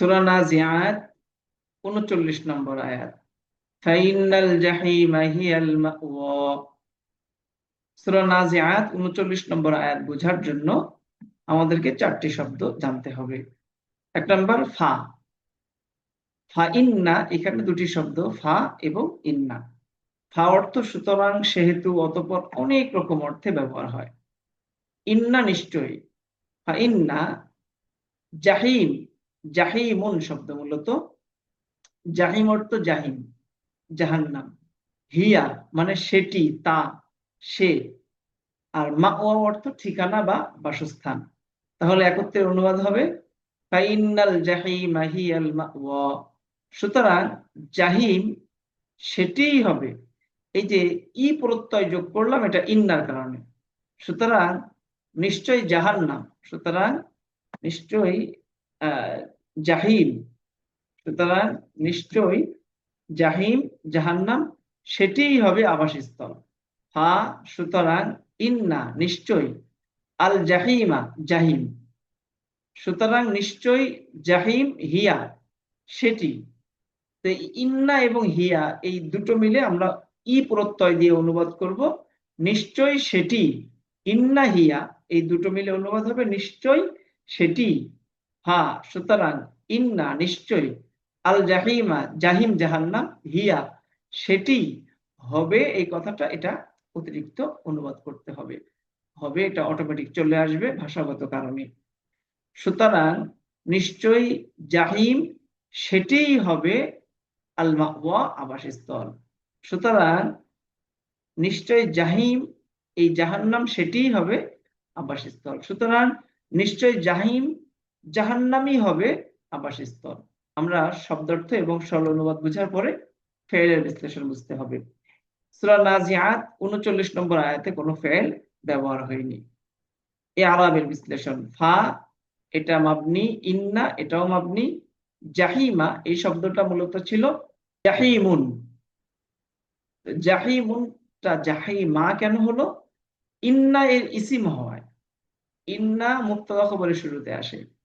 সূরা নাজিআত 39 নম্বর আয়াত। ফাইনাল জাহিমা হিয়াল মাওয়া। নাজিআত 39 নম্বর আয়াত বোঝার জন্য আমাদেরকে চারটি শব্দ জানতে হবে। এক নম্বর, ফা। ফা ইন্না, এখানে দুটি শব্দ, ফা এবং ইন্না। ফা অর্থ সুতরাং সেহেতু অতঃপর অনেক রকম অর্থে ব্যবহার হয়। ইন্না নিশ্চয়ই। ফা ইন্না, জাহিম জাহিমুন শব্দ মূলত। জাহিম অর্থ জাহিম, জাহান্নাম। হিয়া মানে সেটি, তা, সে। আর মাওয়া অর্থ ঠিকানা বা বাসস্থান। তাহলে একত্রে অনুবাদ হবে ফাইনাল জাহিম হিয়াল মাওয়া। সুতরাং জাহিম সেটিই হবে। এই যে ই প্রত্যয় যোগ করলাম, এটা ইন্নার কারণে। সুতরাং নিশ্চয়ই জাহান্নাম। সুতরাং নিশ্চয়ই জাহিম। সুতরাং নিশ্চয়ই জাহিম, জাহান্নাম, সেটিই হবে আবাসস্থল। হা, সুতরাং ইন্না, নিশ্চয়ই। আল জাহিমা, জাহিম। সুতরাং নিশ্চয়ই জাহিম হিয়া, সেটি। তো ইন্না এবং হিয়া, এই দুটো মিলে আমরা ই প্রত্যয় দিয়ে অনুবাদ করব। নিশ্চয় সেটি ইন্না হিয়া, এই দুটো মিলে অনুবাদ হবে। নিশ্চয় সেটি হা, সুতরাং, ইন্না নিশ্চয় আল জাহিমা, জাহিম জাহান্নাম হিয়া, সেটি হবে, এই কথাটা এটা অতিরিক্ত অনুবাদ করতে হবে। হবে, এটা অটোমেটিক চলে আসবে ভাষাগত কারণে। সুতরাং, নিশ্চয়ই জাহিম, সেটিই হবে আল মাওয়া আবাসস্থল। সুতরাং নিশ্চয় জাহিম, এই জাহান্নাম সেটিই হবে আবাসস্থল। সুতরাং নিশ্চয় জাহিম জাহান্নামই হবে আবাসস্থল। আমরা শব্দার্থ এবং সরল অনুবাদ বোঝার পরে ফেলের বিশ্লেষণ বুঝতে হবে। সূরা নাজিআত 39 নম্বর আয়াতে কোনো ফেল ব্যবহার হয়নি। এ আরাবের বিশ্লেষণ। ফা, এটা মাবনি, ইন্না, এটাও মাবনি, জাহিমা, এই শব্দটা মূলত ছিল জাহিমুন। জাহিমুনটা জাহিমা কেন হলো? ইন্না এর ইসিম হওয়ায় ইন্না মুক্তাদা খবরের শুরুতে আসে।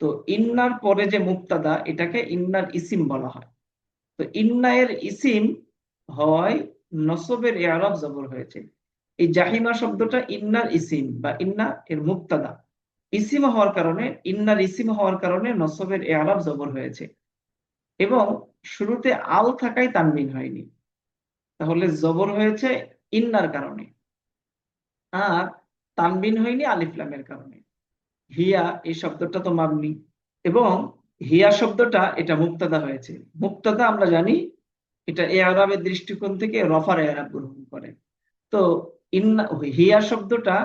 তো ইন্নার পরে যে মুক্তাদা, এটাকে ইন্নার ইসিম বলা হয়। তো ইন্না এর ইসিম হওয়ায় নসবের এআরব জবর হয়েছে। এই জাহিমা শব্দটা ইন্নার ইসিম বা ইন্না এর মুক্তাদা। ইসিম হওয়ার কারণে, ইন্নার ইসিম হওয়ার কারণে নসবের এআরব জবর হয়েছে। এবং শুরুতে আল থাকাই তানবিন হয়নি। তাহলে জবর হয়েছে ইন্নার কারণে। আর তানবিন হয়নি আলিফলামের কারণে। হিয়া এই শব্দটা তো মাবনি এবং হিয়া শব্দটা এটা মুক্তাদা হয়েছে। মুক্তাদা আমরা জানি এটা এ আরবের দৃষ্টিকোণ থেকে রফার এরাব গ্রহণ করে। তো হিয়া শব্দটা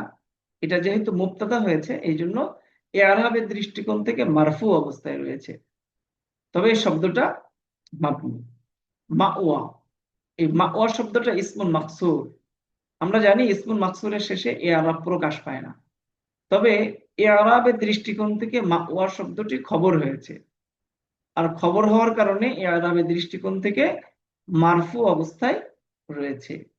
এটা যেহেতু মুক্তাদা হয়েছে, এই জন্য এ আরবের দৃষ্টিকোণ থেকে মারফু অবস্থায় রয়েছে। তবে এই শব্দটা মাবনি মাওয়া। এই মাওয়া শব্দটা ইসমুল মাকসুর। আমরা জানি ইসমুল মাকসুরের শেষে এ আরব প্রকাশ পায় না। তবে এ আরবের দৃষ্টিকোণ থেকে মাওয়া শব্দটি খবর হয়েছে। আর খবর হওয়ার কারণে এ দৃষ্টিকোণ থেকে মারফু অবস্থায় রয়েছে।